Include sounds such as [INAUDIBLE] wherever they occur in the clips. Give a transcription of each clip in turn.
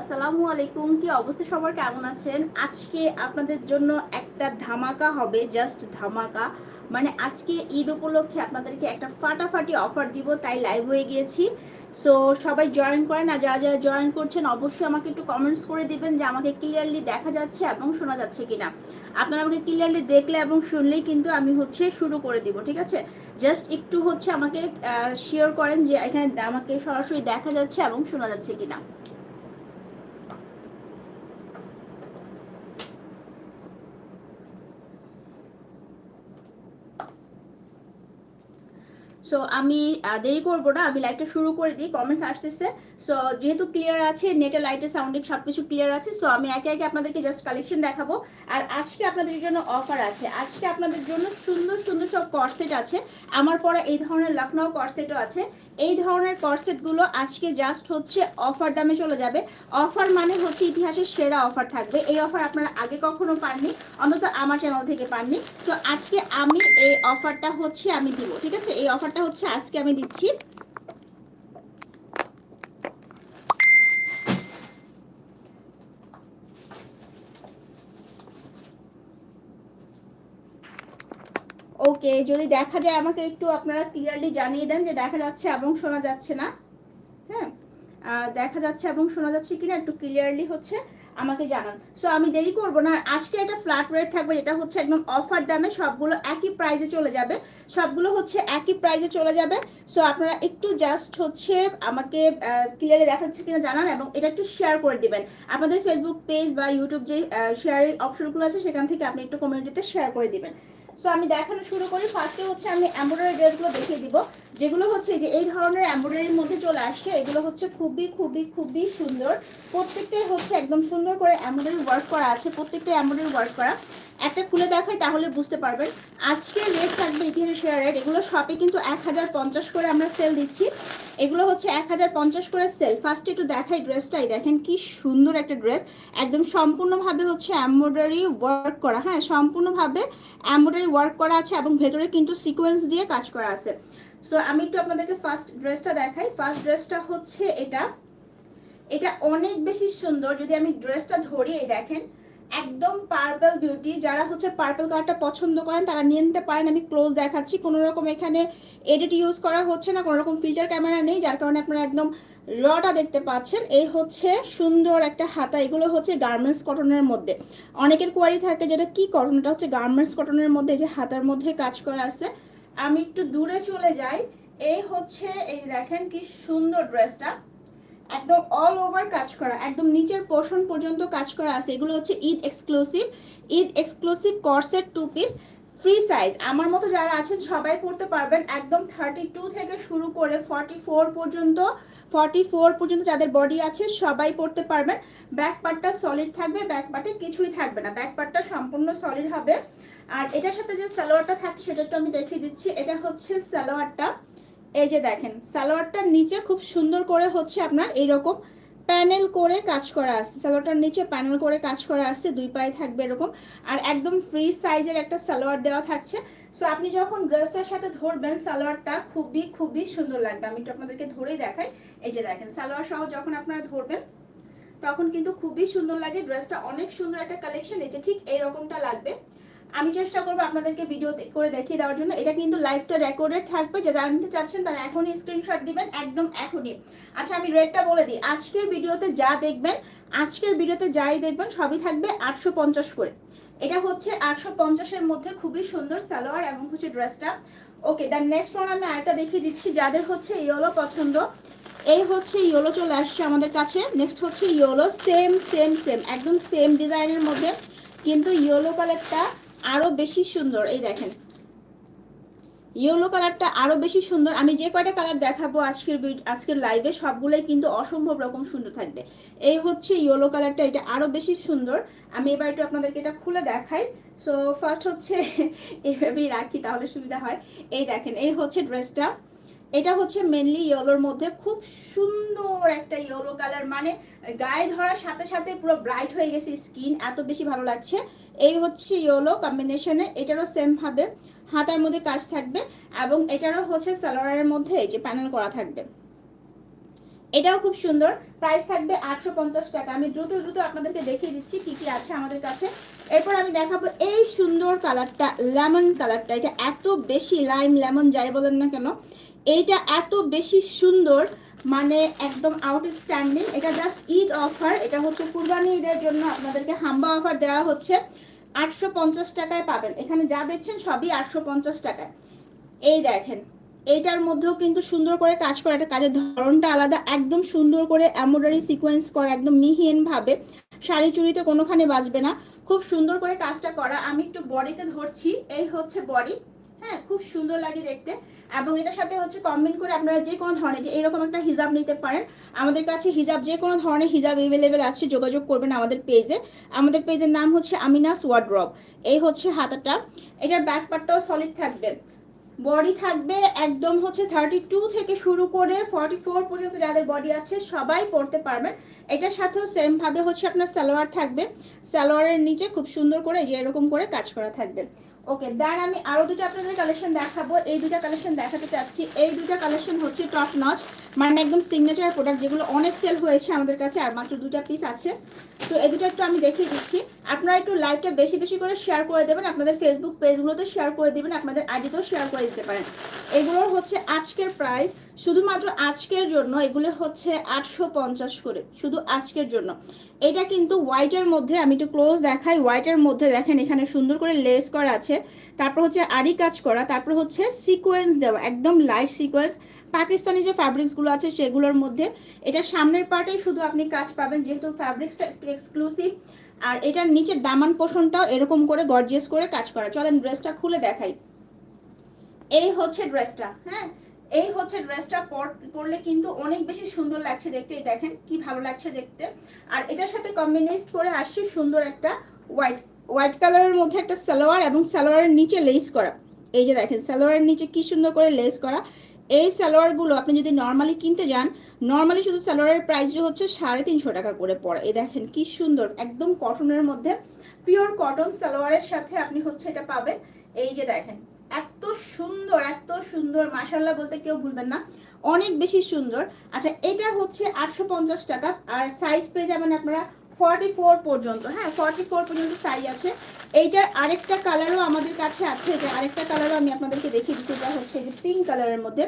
আসসালামু আলাইকুম, কি অবস্থা সবার? কেমন আছেন? আজকে আপনাদের জন্য একটা ধামাকা হবে জাস্ট ধামাকা। মানে আজকে ঈদ উপলক্ষে আপনাদেরকে একটা ফাটাফাটি অফার দিব, তাই লাইভ হয়ে গিয়েছি। সো সবাই জয়েন করেন আর যারা যারা জয়েন করছেন, অবশ্যই আমাকে একটু কমেন্টস করে দিবেন যে আমাকে ক্লিয়ারলি দেখা যাচ্ছে এবং শোনা যাচ্ছে কিনা। আপনারা আমাকে ক্লিয়ারলি দেখলে এবং শুনলেই কিন্তু আমি হচ্ছে শুরু করে দিব, ঠিক আছে? জাস্ট একটু হচ্ছে আমাকে শিওর করেন যে এখানে আমাকে সরাসরি দেখা যাচ্ছে এবং শোনা যাচ্ছে কিনা। সো আমি দেরি করব না। আমি লাইভটা শুরু করে দিই। কমেন্টস আসতেছে। সো যেহেতু ক্লিয়ার আছে নেটে লাইটে সাউন্ডিং সব কিছু ক্লিয়ার আছে সো আমি একে একে আপনাদেরকে জাস্ট কালেকশন দেখাবো। আর আজকে আপনাদের জন্য অফার আছে। আজকে আপনাদের জন্য সুন্দর সুন্দর সব কর্সেট আছে। আমার পরে এই ধরনের লখনৌ কর্সেটও আছে। এই ধরনের কর্সেটগুলো আজকে জাস্ট হচ্ছে অফার দামে চলে যাবে। অফার মানে হচ্ছে ইতিহাসের সেরা অফার থাকবে। এই অফার আপনারা আগে কখনো পাননি, অন্তত আমার চ্যানেল থেকে পাননি। তো আজকে আমি এই অফারটা হচ্ছে আমি দিব, ঠিক আছে? এই অফারটা হচ্ছে আজকে আমি দিচ্ছি। ওকে যদি দেখা যায় আমাকে একটু আপনারা ক্লিয়ারলি জানিয়ে দেন যে দেখা যাচ্ছে এবং শোনা যাচ্ছে না। হ্যাঁ দেখা যাচ্ছে এবং শোনা যাচ্ছে কিনা একটু ক্লিয়ারলি হচ্ছে। আমাকে জানান। সো আমি দেরি করব না। আজকে একটা ফ্ল্যাট রেট থাকবে, যেটা হচ্ছে একদম অফার দামে সবগুলো একই প্রাইজে চলে যাবে। সবগুলো হচ্ছে একই প্রাইজে চলে যাবে। সো আপনারা একটু জাস্ট হচ্ছে আমাকে ক্লিয়ারে দেখাচ্ছে কিনা জানান এবং এটা একটু শেয়ার করে দিবেন। আপনাদের ফেসবুক পেজ বা ইউটিউব যে শেয়ারের অপশনগুলো আছে, সেখান থেকে আপনি একটু কমিউনিটিতে শেয়ার করে দিবেন। সো আমি দেখানো শুরু করি। ফার্স্টে হচ্ছে আমি এমব্রয়ডারি ড্রেসগুলো দেখিয়ে দিব। যেগুলো হচ্ছে যে, এই ধরনের এমব্রয়ডারির মধ্যে চলে আসছে, এগুলো হচ্ছে খুবই খুবই খুবই সুন্দর। প্রত্যেকটাই হচ্ছে একদম সুন্দর করে এমব্রয়ডারি ওয়ার্ক করা আছে। প্রত্যেকটা এমব্রয়ডারি ওয়ার্ক করা। একটা খুলে দেখাই তাহলে বুঝতে পারবেন। আজকে রেট থাকবে ইতিহাসের শেয়ার রেট এগুলো শপে কিন্তু এক হাজার পঞ্চাশ করে আমরা সেল দিচ্ছি। এগুলো হচ্ছে এক হাজার পঞ্চাশ করে সেল। ফার্স্টে একটু দেখাই ড্রেসটাই। দেখেন কি সুন্দর একটা ড্রেস। একদম সম্পূর্ণভাবে হচ্ছে এমব্রয়ডারি ওয়ার্ক করা। হ্যাঁ সম্পূর্ণভাবে এমব্রয়ডারি ওয়ার্ক করা আছে এবং ভেতরে কিন্তু সিকোয়েন্স দিয়ে কাজ করা আছে। সো আমি একটু আপনাদেরকে ফার্স্ট ড্রেসটা দেখাই। ফার্স্ট ড্রেসটা হচ্ছে এটা। এটা অনেক বেশি সুন্দর। যদি আমি ড্রেসটা ধরি, এই দেখেন একদম পার্পল বিউটি যারা হচ্ছে পার্পল কালারটা পছন্দ করেন, তারা নিয়ে নিতে পারেন। আমি ক্লোজ দেখাচ্ছি কোনো রকম এখানে এডিট ইউজ করা হচ্ছে না কোনো রকম ফিল্টার ক্যামেরা নেই, যার কারণে আপনারা একদম রটা দেখতে পাচ্ছেন। এই হচ্ছে সুন্দর একটা হাতা, এগুলো হচ্ছে গার্মেন্টস কটনের মধ্যে। অনেকের কোয়ারি থাকে যেটা, কি কটন এটা হচ্ছে গার্মেন্টস কটনের মধ্যে যে হাতার মধ্যে কাজ করা আছে। আমি একটু দূরে চলে যাই। এই হচ্ছে, এই দেখেন কি সুন্দর ড্রেসটা একদম অল ওভার কাজ করা, একদম নিচের পোর্শন পর্যন্ত কাজ করা আছে। এগুলো হচ্ছে Eid exclusive Eid exclusive corset two piece free size আমার মতো যারা আছেন, সবাই পড়তে পারবেন একদম থার্টি টু থেকে শুরু করে ফর্টি ফোর পর্যন্ত ফর্টি ফোর পর্যন্ত যাদের বডি আছে, সবাই পড়তে পারবেন। ব্যাক পার্টটা সলিড থাকবে ব্যাক পার্টে কিছুই থাকবে না। ব্যাক পার্টটা সম্পূর্ণ সলিড হবে। আর এটার সাথে যে সালোয়ারটা থাকে সেটা একটু আমি দেখিয়ে দিচ্ছি। এটা হচ্ছে সালোয়ারটা। এই যে দেখেন, সালোয়ারটার নিচে খুব সুন্দর করে হচ্ছে আপনার এইরকম প্যানেল করে কাজ করা আছে। সালোয়ারটার নিচে প্যানেল করে কাজ করা আছে, দুই পায়ে থাকবে এরকম। আর একদম ফ্রি সাইজের একটা সালোয়ার দেওয়া থাকছে। সো আপনি যখন ড্রেসটার সাথে ধরবেন, সালোয়ারটা খুবই খুবই সুন্দর লাগবে। আমি একটু আপনাদেরকে ধরেই দেখাই। এই যে দেখেন, সালোয়ার সহ যখন আপনারা ধরবেন, তখন কিন্তু খুবই সুন্দর লাগে। ড্রেসটা অনেক সুন্দর একটা কালেকশন এই যে ঠিক এইরকমটা লাগবে। আমি চেষ্টা করব আপনাদেরকে ভিডিও করে দেখিয়ে দেওয়ার জন্য। এটা কিন্তু লাইভটা রেকর্ডেড থাকবে। যে যারা নিতে চাচ্ছেন, তারা এখনই স্ক্রিনশট দিবেন, একদম এখনই। আচ্ছা আমি রেটটা বলে দিই। আজকের ভিডিওতে যা দেখবেন, আজকের ভিডিওতে যাই দেখবেন, সবই থাকবে আটশো পঞ্চাশ করে। এটা হচ্ছে আটশো পঞ্চাশের মধ্যে খুবই সুন্দর সালোয়ার এবং হচ্ছে ড্রেসটা ওকে দেন নেক্সট ওয়ান আমি আরেকটা দেখিয়ে দিচ্ছি, যাদের হচ্ছে ইয়েলো পছন্দ। এই হচ্ছে ইয়েলো চলে আসছে আমাদের কাছে। নেক্সট হচ্ছে ইয়েলো সেম সেম সেম একদম সেম ডিজাইনের মধ্যে। কিন্তু ইয়েলো কালারটা আরও বেশি সুন্দর, এই দেখেন। ইয়েলো কালারটা আরও বেশি সুন্দর। আমি যে কয়টা কালার দেখাবো আজকের আজকের লাইভে সবগুলোই কিন্তু অসম্ভব রকম সুন্দর থাকবে। এই হচ্ছে ইয়েলো কালারটা এটা আরও বেশি সুন্দর। আমি এবার একটু আপনাদেরকে এটা খুলে দেখাই। সো ফার্স্ট হচ্ছে [LAUGHS] এইভাবেই রাখি তাহলে সুবিধা হয়। এই দেখেন, এই হচ্ছে ড্রেসটা এটা হচ্ছে মেনলি ইয়েলোর মধ্যে। খুব সুন্দর একটা ইয়েলো কালার মানে গায়ে ধরার সাথে সাথে পুরো ব্রাইট হয়ে গেছে স্কিন এত বেশি ভালো লাগছে। এই হচ্ছে ইয়েলো কম্বিনেশনে এটারও সেম ভাবে হাতার মধ্যে কাজ থাকবে এবং এটারও হচ্ছে সালোয়ারের মধ্যে এই যে প্যানেল করা থাকবে। এটাও খুব সুন্দর। প্রাইস থাকবে আটশো পঞ্চাশ টাকা। আমি দ্রুত দ্রুত আপনাদেরকে দেখিয়ে দিচ্ছি কি কি আছে আমাদের কাছে। এরপর আমি দেখাবো এই সুন্দর কালারটা লেমন কালারটা এটা এত বেশি লাইম লেমন যাই বলেন না কেন এইটা এত বেশি সুন্দর মানে একদম আউটস্ট্যান্ডিং এটা জাস্ট ঈদ অফার এটা হচ্ছে কুরবানি ঈদের জন্য আপনাদেরকে হাম্বা অফার দেওয়া হচ্ছে। আটশো পঞ্চাশ টাকায় পাবেন। এখানে যা দেখছেন সবই আটশো পঞ্চাশ টাকায়। এই দেখেন, এইটার মধ্যেও কিন্তু সুন্দর করে কাজ করা। এটা কাজের ধরনটা আলাদা, একদম সুন্দর করে এমব্রয়ডারি সিকোয়েন্স করা, একদম মিহিন ভাবে শাড়ি চুড়িতে কোনোখানে বাজবে না। খুব সুন্দর করে কাজটা করা। আমি একটু বডিতে ধরছি, এই হচ্ছে বডি। হ্যাঁ খুব সুন্দর লাগে দেখতে। এবং এটার সাথে হচ্ছে কম্বিন করে আপনারা যে কোনো ধরনের, যে এরকম একটা হিজাব নিতে পারেন, আমাদের কাছে হিজাব যে কোনো ধরনের হিজাব এভেলেবেল আছে, যোগাযোগ করবেন আমাদের পেজে আমাদের পেজের নাম হচ্ছে আমিনাস ওয়ার্ড্রপ এই হচ্ছে হাতাটা। এটার ব্যাক পার্টটাও সলিড থাকবে। বডি থাকবে একদম হচ্ছে থার্টি টু থেকে শুরু করে ফর্টি ফোর পর্যন্ত যাদের বডি আছে, সবাই পড়তে পারবেন। এটার সাথেও সেমভাবে হচ্ছে আপনার সালোয়ার থাকবে। সালোয়ারের নিচে খুব সুন্দর করে এরকম করে কাজ করা থাকবে। ওকে দেন আমি আরও দুটো আপনাদের কালেকশন দেখাবো। এই দুটা কালেকশন দেখাতে চাচ্ছি। এই দুটা কালেকশন হচ্ছে টপ নচ মানে একদম সিগনেচার প্রোডাক্ট যেগুলো অনেক সেল হয়েছে আমাদের কাছে, আর মাত্র দুটা পিস আছে। তো এই দুটো একটু আমি দেখিয়ে দিচ্ছি। আপনারা একটু লাইভটা বেশি বেশি করে শেয়ার করে দেবেন, আপনাদের ফেসবুক পেজগুলোতে শেয়ার করে দিবেন, আপনাদের আইডিতেও শেয়ার করে দিতে পারেন। এগুলোর হচ্ছে আজকের প্রাইস শুধুমাত্র আজকের জন্য, এগুলো হচ্ছে আটশো পঞ্চাশ করে, শুধু আজকের জন্য। এটা কিন্তু হোয়াইটের মধ্যে, আমি একটু ক্লোজ দেখাই হোয়াইটের মধ্যে দেখেন, এখানে সুন্দর করে লেস করা আছে। তারপর হচ্ছে আরি কাজ করা, তারপর হচ্ছে সিকোয়েন্স দেওয়া, একদম লাইট সিকোয়েন্স পাকিস্তানি যে ফ্যাব্রিক্সগুলো আছে সেগুলোর মধ্যে। এটা সামনের পার্টেই শুধু আপনি কাজ পাবেন, যেহেতু ফ্যাব্রিক্সটা একটু এক্সক্লুসিভ আর এটার নিচের দামান পোষণটাও এরকম করে গর্জিয়াস করে কাজ করা। চলেন ড্রেসটা খুলে দেখাই। এই হচ্ছে ড্রেসটা হ্যাঁ? এই হচ্ছে ড্রেসটা পরলে কিন্তু অনেক বেশি সুন্দর লাগছে দেখতে, এই দেখেন কি ভালো লাগছে দেখতে। আর এটার সাথে কম্বিনেস্ট করে আসছে সুন্দর একটা হোয়াইট হোয়াইট কালারের মধ্যে একটা সালোয়ার এবং সালোয়ারের নিচে লেস করা। এই যে দেখেন, সালোয়ারের নিচে কি সুন্দর করে লেস করা। এই সালোয়ারগুলো আপনি যদি নর্মালি কিনতে যান নর্মালি শুধু সালোয়ারের প্রাইস হচ্ছে সাড়ে তিনশো টাকা করে পড়ে। এই দেখেন কি সুন্দর, একদম কটনের মধ্যে পিওর কটন সালোয়ারের সাথে আপনি হচ্ছে এটা পাবেন। এই যে দেখেন, এত সুন্দর এত সুন্দর মাসাল্লাহ বলতে কেউ ভুলবেন না। অনেক বেশি সুন্দর। আচ্ছা এটা হচ্ছে আটশো পঞ্চাশ টাকা। আর সাইজ পেয়ে যাবেন আপনারা ফর্টি ফোর পর্যন্ত। হ্যাঁ ফর্টি ফোর পর্যন্ত সাইজ আছে। এইটার আরেকটা কালারও আমাদের কাছে আছে। এটা আরেকটা কালারও আমি আপনাদেরকে দেখিয়ে দিচ্ছি। এটা হচ্ছে যে পিঙ্ক কালারের মধ্যে।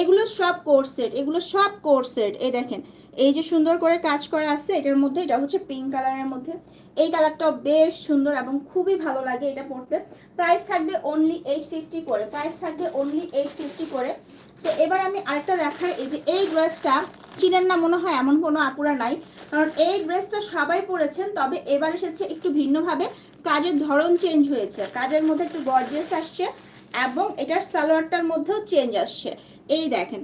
এগুলো সব কোর্স সেট এগুলো সব কোর্স সেট এই দেখেন এই যে সুন্দর করে কাজ করা আছে, এটার মধ্যে, এটা হচ্ছে পিঙ্ক কালারের মধ্যে। এই কালারটাও বেশ সুন্দর এবং খুবই ভালো লাগে এটা পড়তে প্রাইস থাকবে অনলি এইট ফিফটি করে প্রাইস থাকবে অনলি এইট ফিফটি করে। তো এবার আমি আরেকটা দেখাই, এই যে এই ড্রেসটা চিনেন না মনে হয় এমন কোনো আপুরা নাই। কারণ এই ড্রেসটা সবাই পরেছেন, তবে এবার এসেছে একটু ভিন্নভাবে। কাজের ধরন চেঞ্জ হয়েছে, কাজের মধ্যে একটু গর্জিয়াস আসছে এবং এটার সালোয়ারটার মধ্যেও চেঞ্জ আসছে। এই দেখেন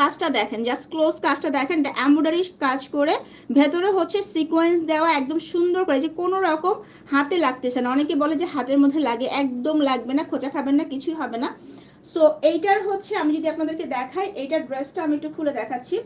কাজটা দেখেন জাস্ট ক্লোজ কাজটা দেখেন এমব্রয়ডারি কাজ করে ভেতরে হচ্ছে সিকোয়েন্স দেওয়া একদম সুন্দর করে যে কোনো রকম হাতে লাগতেছে না। অনেকে বলে যে হাতের মধ্যে লাগে, একদম লাগবে না, খোঁচা খাবেন না, কিছুই হবে না। সো এইটার হচ্ছে আমি যদি আপনাদেরকে দেখাই, এইটার ড্রেসটা আমি একটু খুলে দেখাচ্ছি।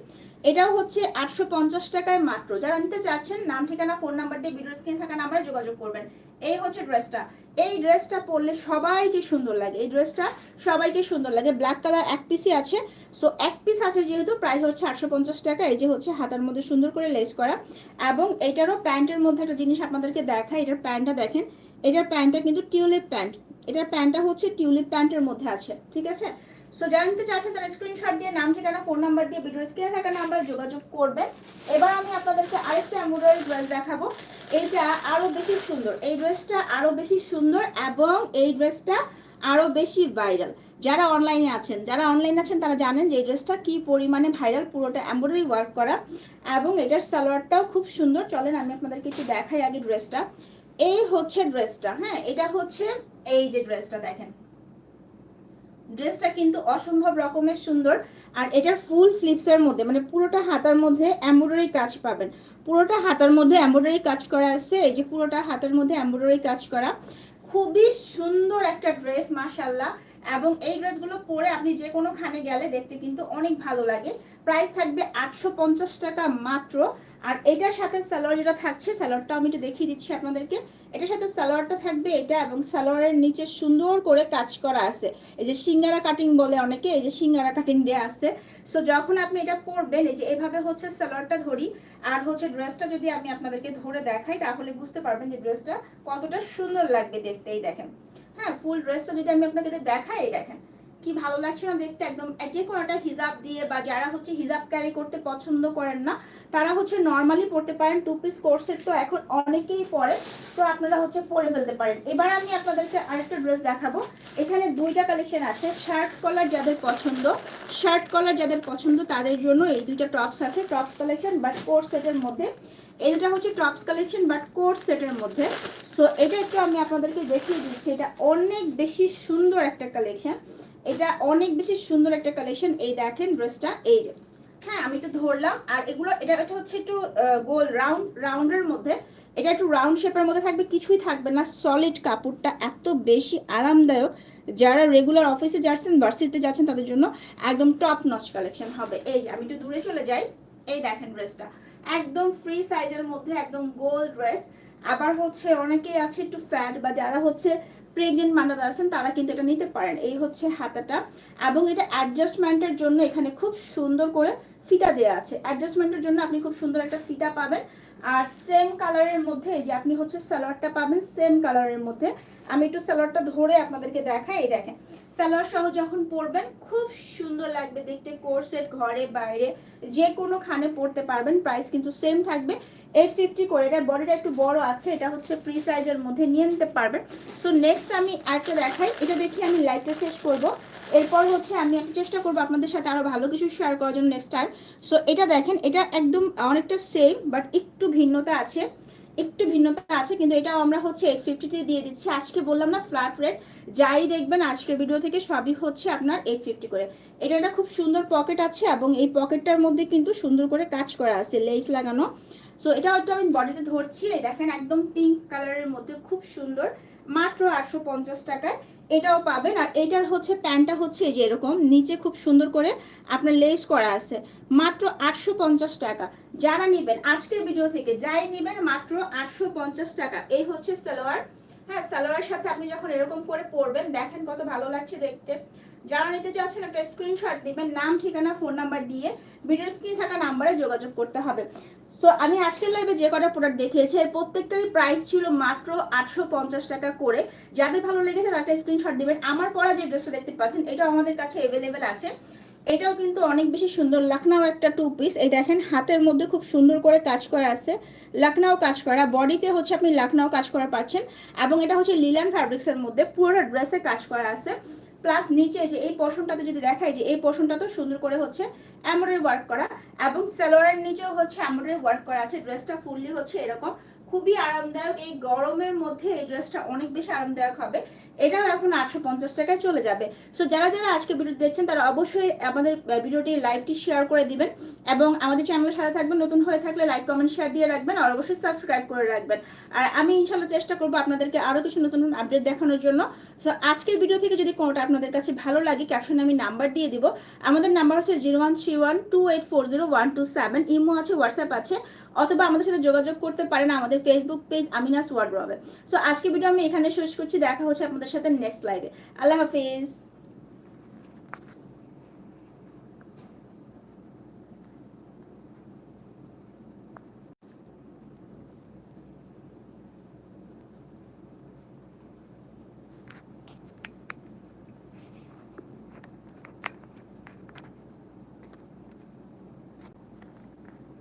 এটাও হচ্ছে আটশো পঞ্চাশ টাকায় মাত্র। যারা নিতে চাচ্ছেন, নাম, ঠিকানা ফোন নাম্বার দিয়ে ভিডিও স্ক্রিন থাকা নাম্বারে যোগাযোগ করবেন। এই হচ্ছে ড্রেসটা এই ড্রেসটা পরলে সবাইকে সুন্দর লাগে। এই ড্রেসটা সবাইকে সুন্দর লাগে। ব্ল্যাক কালার এক পিসই আছে। সো এক পিস আছে যেহেতু প্রাইস হচ্ছে আটশো পঞ্চাশ টাকা। এই যে হচ্ছে হাতার মধ্যে সুন্দর করে লেস করা। এবং এটারও প্যান্টের মধ্যে একটা জিনিস আপনাদেরকে দেখায় এটার প্যান্টটা দেখেন। এটার প্যান্টটা কিন্তু টিউলিপ প্যান্ট এটার প্যান্টটা হচ্ছে টিউলিপ প্যান্টের মধ্যে আছে। ঠিক আছে? সো যারা নিতে চাচ্ছেন তারা স্ক্রিনশট দিয়ে নাম, ঠিকানা ফোন নাম্বার দিয়ে ভিডিও স্ক্রিনে থাকা নাম্বারে যোগাযোগ করবেন। এবার আমি আপনাদেরকে আরেকটা এমব্রয়ডারি ড্রেস দেখাবো। এইটা আরও বেশি সুন্দর। এই ড্রেসটা আরও বেশি সুন্দর এবং এই ড্রেসটা আরও বেশি ভাইরাল যারা অনলাইনে আছেন, যারা অনলাইনে আছেন, তারা জানেন যে এই ড্রেসটা কি পরিমাণে ভাইরাল পুরোটা এমব্রয়ডারি ওয়ার্ক করা। এবং এটার সালোয়ারটাও খুব সুন্দর। চলেন, আমি আপনাদেরকে একটু দেখাই আগে ড্রেসটা এই হচ্ছে ড্রেসটা হ্যাঁ? এটা হচ্ছে এই যে ড্রেসটা দেখেন। ড্রেসটা কিন্তু অসম্ভব রকমের সুন্দর। আর এটার ফুল স্লিপসের মধ্যে মানে পুরোটা হাতার মধ্যে এমব্রয়ডারি কাজ পাবেন। পুরোটা হাতার মধ্যে এমব্রয়ডারি কাজ করা আছে, এই যে পুরোটা হাতের মধ্যে এমব্রয়ডারি কাজ করা। খুবই সুন্দর একটা ড্রেস মাশাল্লাহ এবং এই ড্রেসগুলো পরে আপনি যে কোনো খানে গেলে দেখতে কিন্তু অনেক ভালো লাগে। প্রাইস থাকবে আটশো পঞ্চাশ টাকা মাত্র। আর এটার সাথে সালোয়ার যেটা থাকছে, সালোয়ারটা আমি একটু দেখিয়ে দিচ্ছি আপনাদেরকে। এটার সাথে সালোয়ারটা থাকবে এটা এবং সালোয়ারের নিচে সুন্দর করে কাজ করা আছে। এই যে সিঙ্গারা কাটিং বলে অনেকে, এই যে সিঙ্গারা কাটিং দেওয়া আছে। সো যখন আপনি এটা পরবেন, এই যে এভাবে হচ্ছে সালোয়ারটা ধরি, আর হচ্ছে ড্রেসটা যদি আমি আপনাদেরকে ধরে দেখাই, তাহলে বুঝতে পারবেন যে ড্রেসটা কতটা সুন্দর লাগবে দেখতেই দেখেন। হ্যাঁ ফুল ড্রেসটা যদি আমি আপনাকে দেখাই দেখেন। কি ভালো লাগছে না দেখতে একদম যে কোনো একটা হিজাব দিয়ে বা যারা হচ্ছে হিজাব ক্যারি করতে পছন্দ করেন না, তারা হচ্ছে নর্মালি পড়তে পারেন টু পিস কোর্সের তো এখন অনেকেই পরে তো আপনারা হচ্ছে পরে ফেলতে পারেন। এবার আমি আপনাদেরকে আরেকটা ড্রেস দেখাবো। এখানে দুইটা কালেকশন আছে শার্ট কলার যাদের পছন্দ শার্ট কলার যাদের পছন্দ তাদের জন্য এই দুইটা টপস আছে টপস কালেকশন বাট কোর্স সেটের মধ্যে। এই দুটা হচ্ছে টপস কালেকশন বাট কোর্স সেটের মধ্যে। সো এটা একটু আমি আপনাদেরকে দেখিয়ে দিচ্ছি, এটা অনেক বেশি সুন্দর একটা কালেকশন এটা অনেক বেশি সুন্দর একটা কালেকশন এই দেখেন ড্রেসটা এই যে। হ্যাঁ আমি একটু ধরলাম, আর এগুলো, এটা এটা হচ্ছে একটু গোল রাউন্ড রাউন্ডের মধ্যে। এটা একটু রাউন্ড শেপের মধ্যে থাকবে, কিছুই থাকবে না। সলিড কাপড়টা এত বেশি আরামদায়ক। যারা রেগুলার অফিসে যাচ্ছেন ভার্সিটিতে যাচ্ছেন, তাদের জন্য একদম টপ নচ কালেকশন হবে। এই যে, আমি একটু দূরে চলে যাই। এই দেখেন ড্রেসটা একদম ফ্রি সাইজের মধ্যে একদম গোল ড্রেস আবার হচ্ছে, অনেকেই আছে একটু ফ্যাট বা যারা হচ্ছে প্রেগনেন্ট মান্ডাদার আছেন, তারা কিন্তু এটা নিতে পারেন। এই হচ্ছে হাতাটা। এবং এটা অ্যাডজাস্টমেন্টের জন্য এখানে খুব সুন্দর করে ফিতা দেওয়া আছে। অ্যাডজাস্টমেন্টের জন্য আপনি খুব সুন্দর একটা ফিতা পাবেন। আর সেম কালারের মধ্যে যে আপনি হচ্ছে সালোয়ারটা পাবেন সেম কালারের মধ্যে। আমি একটু সালোয়ারটা ধরে আপনাদেরকে দেখাই, এই দেখেন। সালোয়ার সহ যখন পরবেন, খুব সুন্দর লাগবে দেখতে কোর্সের ঘরে, বাইরে। যে কোনো খানে পরতে পারবেন প্রাইস কিন্তু সেম থাকবে। এইট ফিফটি করে এটার বডিটা একটু বড় আছে, এটা হচ্ছে ফ্রি সাইজের মধ্যে নিয়ে নিতে পারবেন। সো নেক্সট আমি আরেকটা দেখাই, এটা দেখি আমি লাইভটা শেষ করব। এরপর হচ্ছে আমি একটু চেষ্টা করব আপনাদের সাথে আরও ভালো কিছু শেয়ার করার জন্য নেক্সট টাইম সো এটা দেখেন, এটা একদম অনেকটা সেম বাট একটু ভিন্নতা আছে। একটু ভিন্নতা আছে, কিন্তু এটাও আমরা হচ্ছে এইট ফিফটিতে দিয়ে দিচ্ছি। আজকে বললাম না ফ্ল্যাট রেট যাই দেখবেন, আজকের ভিডিও থেকে সবই হচ্ছে আপনার এইট ফিফটি করে। এটা একটা খুব সুন্দর পকেট আছে, এবং এই পকেটটার মধ্যে কিন্তু সুন্দর করে কাজ করা আছে লেস লাগানো। সো এটা হয়তো আমি বডিতে ধরছি। দেখেন, একদম পিঙ্ক কালারের মধ্যে, খুব সুন্দর। মাত্র আটশো পঞ্চাশ টাকায়। এটাও পাবেন। আর এটার হচ্ছে প্যান্টটা হচ্ছে যে এরকম, নিচে খুব সুন্দর করে আপনার লেস করা আছে। মাত্র আটশো পঞ্চাশ টাকা। যারা নেবেন, আজকের ভিডিও থেকে যাই নেবেন, মাত্র আটশো পঞ্চাশ টাকা। এই হচ্ছে সালোয়ার। হ্যাঁ সালোয়ারের সাথে আপনি যখন এরকম করে পরবেন, দেখেন কত ভালো লাগছে দেখতে। যারা নিতে চাচ্ছেন, একটা স্ক্রিনশট দিবেন, নাম, ঠিকানা ফোন নাম্বার দিয়ে ভিডিও স্ক্রিনে থাকা নাম্বারে যোগাযোগ করতে হবে। তো আমি আজকের লাইভে যে কটা প্রোডাক্ট দেখিয়েছি, এর প্রত্যেকটারই প্রাইস ছিল মাত্র আটশো পঞ্চাশ টাকা করে। যাদের ভালো লেগেছে তার স্ক্রিনশট দিবেন। আমার পরা যে ড্রেসটা দেখতে পাচ্ছেন, এটাও আমাদের কাছে অ্যাভেলেবেল আছে। এটাও কিন্তু অনেক বেশি সুন্দর। লাকনাও একটা টু পিস এই দেখেন, হাতের মধ্যে খুব সুন্দর করে কাজ করা আছে। লাকনাও কাজ করা। বডিতে হচ্ছে আপনি লাকনাও কাজ করা পাচ্ছেন। এবং এটা হচ্ছে লিলান ফ্যাব্রিক্সের মধ্যে পুরোটা ড্রেসে কাজ করা আছে। প্লাস নিচে যে এই পোর্শনটাতে যদি দেখায় যে এই পোর্শনটাতেও সুন্দর করে হচ্ছে এমব্রয়ডারি ওয়ার্ক করা এবং সালোয়ারের নিচেও হচ্ছে এমব্রয়ডারি ওয়ার্ক করা আছে ড্রেসটা ফুললি হচ্ছে এরকম। খুবই আরামদায়ক। এই গরমের মধ্যে এই ড্রেসটা অনেক বেশি আরামদায়ক হবে। এটাও এখন আটশো পঞ্চাশ টাকায় চলে যাবে। সো যারা যারা আজকে ভিডিও দেখছেন, তারা অবশ্যই আমাদের ভিডিওটি লাইভটি শেয়ার করে দিবেন এবং আমাদের চ্যানেলের সাথে থাকবেন। নতুন হয়ে থাকলে লাইক কমেন্ট শেয়ার দিয়ে রাখবেন আর অবশ্যই সাবস্ক্রাইব করে রাখবেন। আর আমি ইনশাল্লাহ চেষ্টা করব আপনাদেরকে আরও কিছু নতুন নতুন আপডেট দেখানোর জন্য। সো আজকের ভিডিও থেকে যদি কোনোটা আপনাদের কাছে ভালো লাগে ক্যাপশনে আমি নাম্বার দিয়ে দিব। আমাদের নাম্বার হচ্ছে zero one three one two eight four zero one two seven imo আছে হোয়াটসঅ্যাপ আছে। অথবা আমাদের সাথে যোগাযোগ করতে পারেন। আমাদের Facebook page Amina's wardrobe so আজকে ভিডিও আমি এখানে শেষ করছি। দেখা হচ্ছে আপনাদের সাথে নেক্সট লাইভে আল্লাহ হাফিজ।